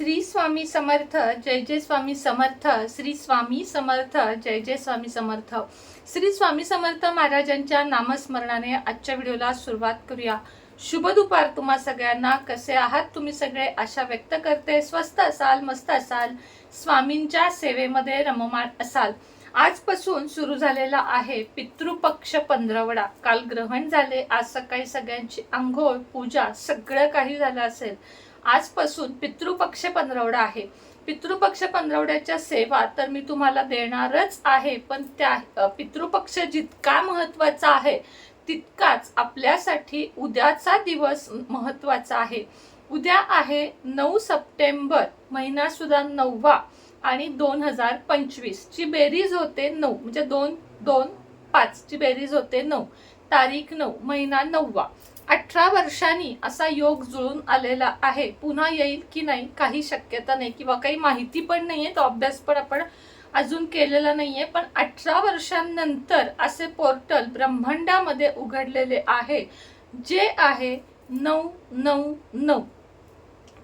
श्री स्वामी समर्थ जय जय स्वामी समर्थ श्री स्वामी समर्थ जय जय स्वामी समर्थ. श्री स्वामी समर्थ महाराजांच्या नामस्मरणाने आजच्या व्हिडिओला सुरुवात करूया. शुभ दुपार तुम्हा सगळ्यांना. कसे आहात तुम्ही सगळे? आशा व्यक्त करते. स्वस्त असाल मस्त असाल. स्वामींच्या सेवेमध्ये रममाण असाल. आजपासून सुरू झालेला आहे पितृपक्ष पंधरवडा. काल ग्रहण झाले. आज सकाळी सगळ्यांची आंघोळ पूजा सगळं काही झालं असेल. आजपासून पितृपक्ष पंधरवडा आहे. पितृपक्ष पंधरवड्याच्या सेवा तर मी तुम्हाला देणारच आहे पण त्या पितृपक्ष जितका महत्त्वाचा आहे तितकाच आपल्यासाठी उद्याचा दिवस महत्त्वाचा आहे. उद्या आहे नऊ सप्टेंबर महिना सुद्धा नववा आणि दोन हजार पंचवीस. ची बेरीज होते नऊ म्हणजे दोन दोन पाच. ची बेरीज होते नऊ. तारीख नऊ महिना नववा. अठरा वर्षांनी असा योग जुळून आलेला आहे. पुन्हा येईल की नाही काही शक्यता नाही. किंवा काही माहिती पण नाही आहे तो अभ्यास पण आपण अजून केलेला नाही आहे पण अठरा वर्षांनंतर असे पोर्टल ब्रह्मांडामध्ये उघडलेले आहे जे आहे नऊ नऊ नऊ.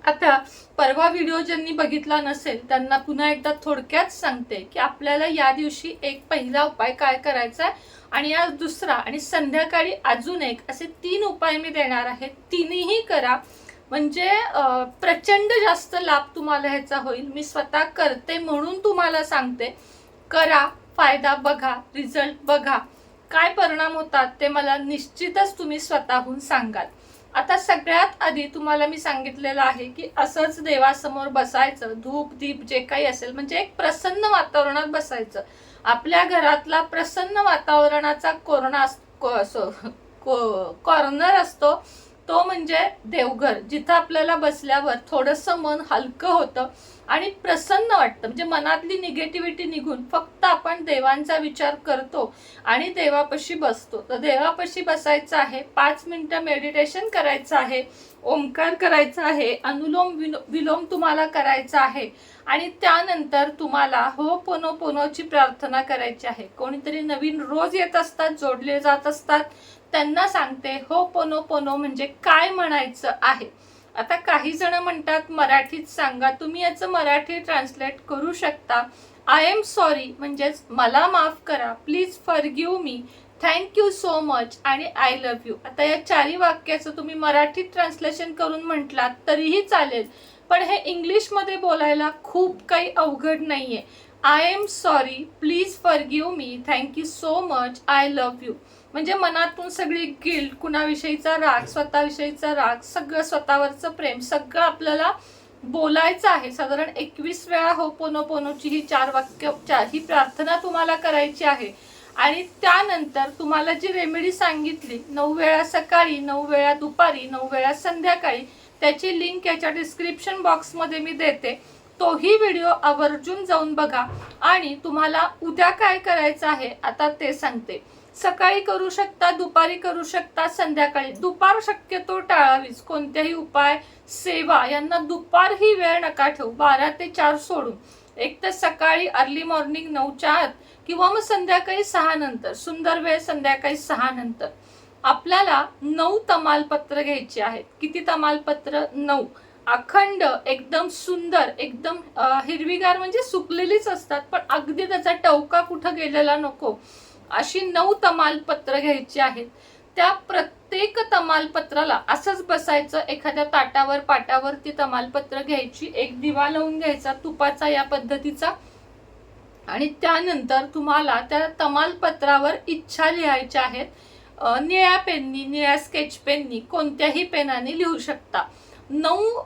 आता परवा व्हिडिओ ज्यांनी बघितला नसेल त्यांना पुन्हा एकदा थोडक्यात सांगते की आपल्याला या दिवशी एक पहिला उपाय काय करायचा आहे आणि आज दुसरा आणि संध्याकाळी अजून एक असे तीन उपाय मी देणार आहे. तिन्ही करा. म्हणजे प्रचंड जास्त लाभ तुम्हाला ह्याचा होईल. मी स्वतः करते म्हणून तुम्हाला सांगते. करा फायदा बघा रिझल्ट बघा. काय परिणाम होतात ते मला निश्चितच तुम्ही स्वतःहून सांगाल. आता सगळ्यात आधी तुम्हाला मी सांगितलेलं आहे की असंच देवासमोर बसायचं धूप दीप जे काही असेल म्हणजे एक प्रसन्न वातावरणात बसायचं. आपल्या घरातला प्रसन्न वातावरणाचा कोरोना अस- को- को- कॉर्नर असतो. तो म्हणजे देवघर जिथं आपल्याला बसल्यावर थोडंसं मन हलकं होतं आणि प्रसन्न वाटतं. म्हणजे मनातली निगेटिव्हिटी निघून फक्त आपण देवांचा विचार करतो आणि देवापाशी बसतो. तर देवापाशी बसायचं आहे पाच मिनटं मेडिटेशन करायचं आहे ओंकार करायचा आहे अनुलोम विलो- विलोम तुम्हाला करायचा आहे आणि त्यानंतर तुम्हाला हो पोनो पोनोची प्रार्थना करायची आहे. कोणीतरी नवीन रोज येत असतात जोडले जात असतात त्यांना सांगते हो पोनो पोनो म्हणजे काय म्हणायचं आहे? आता काही जण म्हणतात मराठीत सांगा तुम्ही याचं मराठी ट्रान्सलेट करू शकता. आय एम सॉरी म्हणजेच मला माफ करा please forgive me thank you so much आणि आय लव्ह यू आता या चारही वाक्याचं तुम्ही मराठीत ट्रान्सलेशन करून म्हटलात तरीही चालेल. पण हे इंग्लिशमध्ये बोलायला खूप काही अवघड नाहीये. I am sorry please forgive me thank you so much I love you म्हणजे मनातून सगळी गिल्ट कुणाविषयीचा राग स्वतःविषयीचा राग सगळं स्वतःवरचं प्रेम सगळं आपल्याला बोलायचं आहे. साधारण एकवीस वेळा हो पोनो पोनोची ही चार वाक्य चार ही प्रार्थना तुम्हाला करायची आहे. आणि त्यानंतर तुम्हाला जी रेमेडी सांगितली नऊ वेळा सकाळी नऊ वेळा दुपारी नऊ वेळा संध्याकाळी त्याची लिंक याच्या डिस्क्रिप्शन बॉक्समध्ये मी देते. तोही व्हिडिओ आवर्जून जाऊन बघा. आणि तुम्हाला उद्या काय करायचं आहे आता ते सांगते. सकाळी करू शकता दुपारी करू शकता संध्याकाळी. दुपार शक्यतो टाळावीच. कोणत्याही उपाय सेवा यांना दुपार ही वेळ नका ठेवू. बारा ते चार सोडून. एक तर सकाळी अर्ली मॉर्निंग नऊच्या आत किंवा मग संध्याकाळी सहा नंतर. सुंदर वेळ संध्याकाळी सहा नंतर. आपल्याला नऊ तमालपत्र घ्यायची आहेत. किती तमालपत्र? नऊ. अखंड एकदम सुंदर एकदम हिरवीगार म्हणजे सुकलेलीच असतात. पण अगदी त्याचा टवका कुठं गेलेला नको. अशी नऊ तमालपत्र घ्यायची आहेत. त्या प्रत्येक तमालपत्राला असंच बसायचं एखाद्या ताटावर पाटावर ती तमालपत्र घ्यायची. एक दिवा लावून घ्यायचा तुपाचा या पद्धतीचा. आणि त्यानंतर तुम्हाला त्या तमालपत्रावर इच्छा लिहायच्या आहेत. निळ्या पेननी निळ्या स्केच पेननी कोणत्याही पेनाने लिहू शकता. नऊ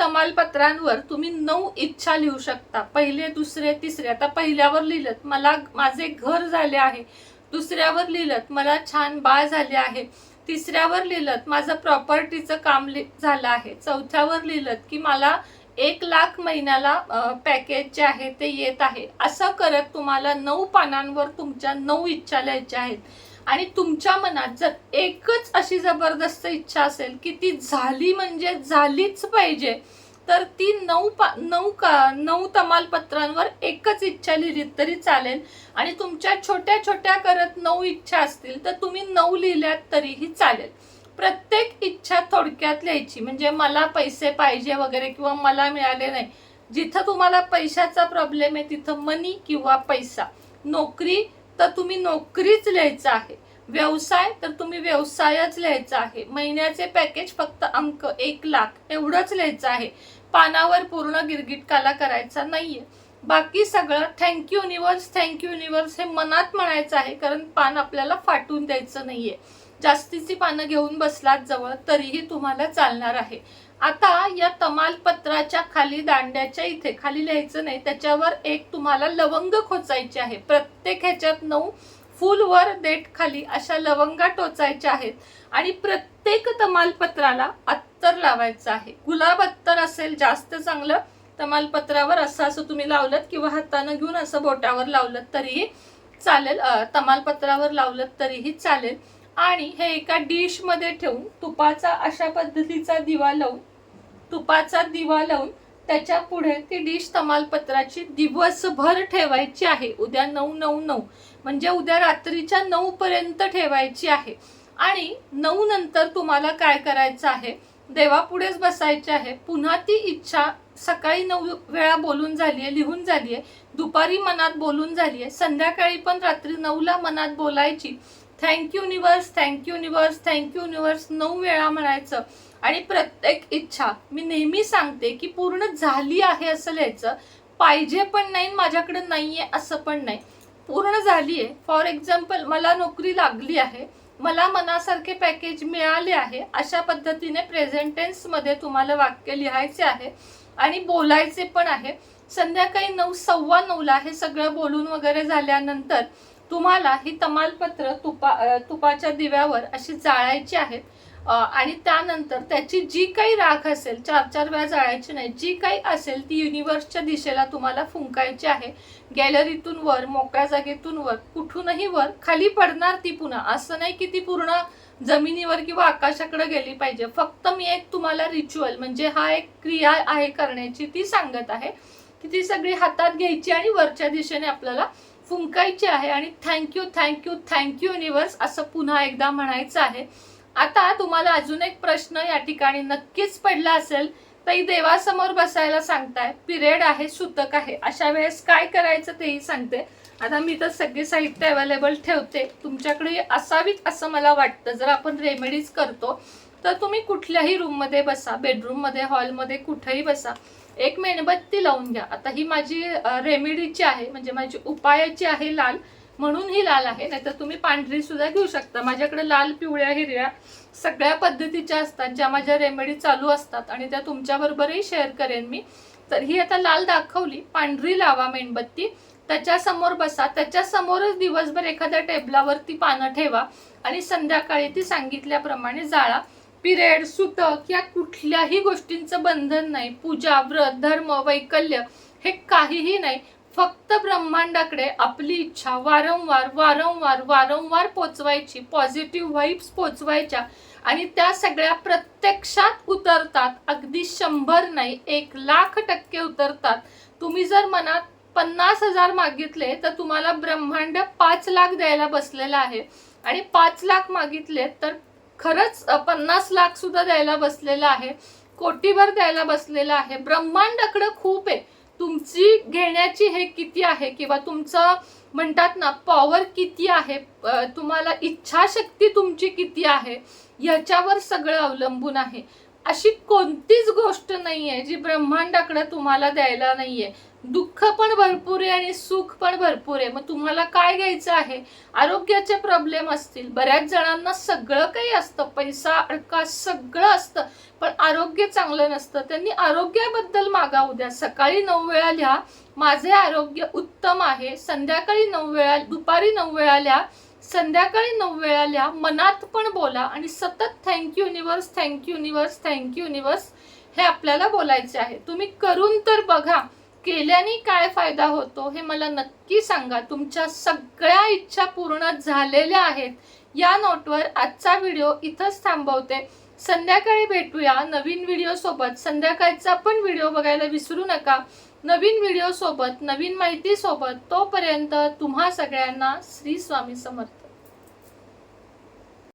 तमालपत्रांवर तुम्ही नऊ इच्छा लिहू शकता. पहिले दुसरे तिसरे. आता पहिल्यावर लिहिलं मला माझे घर झाले आहे. दुसऱ्यावर लिहिलं मला छान बाळ झाले आहे. तिसऱ्यावर लिहिलं माझं प्रॉपर्टीचं काम लि- झालं आहे. चौथ्यावर लिहिलं की मला एक लाख महिन्याला पॅकेज जे आहे ते येत आहे. असं करत तुम्हाला नऊ पानांवर तुमच्या नऊ इच्छा लिहायच्या आहेत. आणि तुमच्या मनात जर एकच अशी जबरदस्त इच्छा असेल की ती झाली म्हणजे झालीच पाहिजे तर ती नऊ पा नऊ का नऊ तमालपत्रांवर एकच इच्छा लिहिली तरी चालेल. आणि तुमच्या छोट्या छोट्या करत नऊ इच्छा असतील तर तुम्ही नऊ लिहिल्यात तरीही चालेल. प्रत्येक इच्छा थोडक्यात लिहायची म्हणजे मला पैसे पाहिजे वगैरे किंवा मला मिळाले नाही जिथं तुम्हाला पैशाचा प्रॉब्लेम आहे तिथं मनी किंवा पैसा. नोकरी तर तुम्ही नोकरीच लिहायचं आहे. व्यवसाय तर तुम्ही व्यवसायच लिहायचा आहे. महिन्याचे पॅकेज फक्त अंक एक लाख एवढंच लिहायचं आहे. पानावर पूर्ण गिरगिटकाला करायचा नाहीये. बाकी सगळं थँक्यू युनिवर्स थँक्यू युनिवर्स हे मनात म्हणायचं आहे कारण पान आपल्याला फाटून द्यायचं नाहीये. जास्तीची पानं घेऊन बसलात जवळ तरीही तुम्हाला चालणार आहे. आता या तमालपत्राच्या खाली दांड्याच्या इथे खाली लिहायचं नाही त्याच्यावर एक तुम्हाला लवंग खोचायची आहे. प्रत्येक ह्याच्यात नऊ फुलवर देठ खाली अशा लवंगा टोचायच्या आहेत. आणि प्रत्येक तमालपत्राला अत्तर लावायचं आहे. गुलाब अत्तर असेल जास्त चांगलं तमालपत्रावर असं असं तुम्ही लावलं किंवा हातानं घेऊन असं बोटावर लावलं तरीही चालेल तमालपत्रावर लावलं तरीही चालेल. आणि हे एका डिशमध्ये ठेवून तुपाचा अशा पद्धतीचा दिवा लावून तुपाचा दिवा लावून त्याच्या पुढे ती डिश तमालपत्राची दिवसभर ठेवायची आहे. उद्या नऊ नऊ नऊ. म्हणजे उद्या रात्रीच्या नऊपर्यंत ठेवायची आहे. आणि नऊ नंतर तुम्हाला काय करायचं आहे? देवापुढेच बसायचे आहे. पुन्हा ती इच्छा सकाळी नऊ वेळा बोलून झाली आहे लिहून झाली आहे. दुपारी मनात बोलून झाली आहे. संध्याकाळी पण रात्री नऊला मनात बोलायची. Thank you universe thank you universe thank you universe नऊ वेळा म्हणायचं. आणि प्रत्येक इच्छा मी नेहमी सांगते की पूर्ण झाली आहे असं लिहायचं. पाहिजे पण नाही माझ्याकडे नाहीये असं पण नाही. पूर्ण झाली आहे फॉर एक्झाम्पल मला नोकरी लागली आहे. मला मनासारखे पॅकेज मिळाले आहे. अशा पद्धतीने प्रेझेंटमध्ये तुम्हाला वाक्य लिहायचे आहे आणि बोलायचे पण आहे. संध्याकाळी नऊ सव्वा नऊला हे सगळं बोलून वगैरे झाल्यानंतर तुम्हाला ही तमालपत्र तुपा तुपाच्या दिव्यावर अशी जाळायची आहेत. आणि त्यानंतर त्याची जी काही राख असेल चार चार वेळा जाळायची नाही जी काही असेल ती युनिव्हर्सच्या दिशेला तुम्हाला फुंकायची आहे. गॅलरीतून वर मोकळ्या जागेतून वर कुठूनही वर खाली पडणार ती पुन्हा. असं नाही की ती पूर्ण जमिनीवर किंवा आकाशाकडे गेली पाहिजे. फक्त मी एक तुम्हाला रिच्युअल म्हणजे हा एक क्रिया आहे करण्याची ती सांगत आहे. की ती सगळी हातात घ्यायची आणि वरच्या दिशेने आपल्याला फुंकायची आहे आणि थँक्यू थँक्यू थँक्यू युनिवर्स असं पुन्हा एकदा म्हणायचं आहे. आता तुम्हाला अजून एक प्रश्न या ठिकाणी नक्कीच पडला असेल. तरी देवासमोर बसायला सांगताय पिरियड आहे सुतक आहे. अशा वेळेस काय करायचं तेही सांगते. आता मी तर सगळे साहित्य अवेलेबल ठेवते. तुमच्याकडे असावीत असं मला वाटतं. जर आपण रेमेडीज करतो तर तुम्ही कुठल्याही रूममध्ये बसा बेडरूममध्ये हॉलमध्ये कुठेही बसा. एक मेणबत्ती लावून घ्या. आता ही माझी रेमेडीची आहे म्हणजे माझी उपायाची आहे लाल म्हणून ही लाल आहे. नाहीतर तुम्ही पांढरी सुद्धा घेऊ शकता. माझ्याकडे लाल पिवळ्या हिरव्या सगळ्या पद्धतीच्या असतात ज्या माझ्या रेमेडी चालू असतात आणि त्या तुमच्याबरोबरही शेअर करेन मी. तर ही आता लाल दाखवली. पांढरी लावा मेणबत्ती. त्याच्यासमोर बसा. त्याच्यासमोरच दिवसभर एखाद्या टेबलावरती पानं ठेवा आणि संध्याकाळी ती सांगितल्याप्रमाणे जाळा. पिरियड सुतक या कुठल्याही गोष्टींचं बंधन नाही. पूजा व्रत धर्म वैकल्य हे काहीही नाही. फक्त ब्रह्मांडाकडे आपली इच्छा वारंवार वारंवार वारंवार पोचवायची पॉझिटिव्ह व्हाईब्स पोचवायच्या आणि त्या सगळ्या प्रत्यक्षात उतरतात. अगदी शंभर नाही एक लाख टक्के उतरतात. तुम्ही जर मनात पन्नास हजार मागितले तर तुम्हाला ब्रह्मांड पाच लाख द्यायला बसलेलं आहे. आणि पाच लाख मागितले तर खरंच पन्नास लाख सुद्धा द्यायला बसलेला आहे. कोटीभर द्यायला बसलेला आहे. ब्रह्मांडाकडं खूप आहे. तुमची घेण्याची हे किती आहे? किंवा तुमचं म्हणतात ना पॉवर किती आहे? तुम्हाला इच्छाशक्ती तुमची किती आहे? याच्यावर सगळं अवलंबून आहे. अशी कोणतीच गोष्ट नाही आहे जी ब्रह्मांडाकडे तुम्हाला द्यायला नाही आहे दुःख पण भरपूर आहे आणि सुख पण भरपूर आहे. मग तुम्हाला काय घ्यायचं आहे? आरोग्याचे प्रॉब्लेम असतील. बऱ्याच जणांना सगळं काही असतं. पैसा अडका सगळं असतं. पण आरोग्य चांगलं नसतं. त्यांनी आरोग्याबद्दल मागा उद्या सकाळी नऊ वेळा लिहा. माझे आरोग्य उत्तम आहे. संध्याकाळी नऊ वेळा दुपारी नऊ वेळा लिहा. संध्याकाळी नऊ वेळा लिहा. मनात पण बोला आणि सतत thank you universe thank you universe thank you universe हे आपल्याला बोलायचे आहे. तुम्ही करून तर बघा. केल्याने काय फायदा होतो हे मला नक्की सांगा. तुमच्या सगळ्या इच्छा पूर्ण झालेल्या आहेत. या नोटवर आजचा व्हिडिओ इथंच थांबवते. संध्याकाळी भेटूया नवीन व्हिडिओसोबत संध्याकाळचा पण व्हिडिओ बघायला विसरू नका. नवीन व्हिडिओसोबत नवीन माहितीसोबत तोपर्यंत तुम्हा सगळ्यांना श्री स्वामी समर्थ.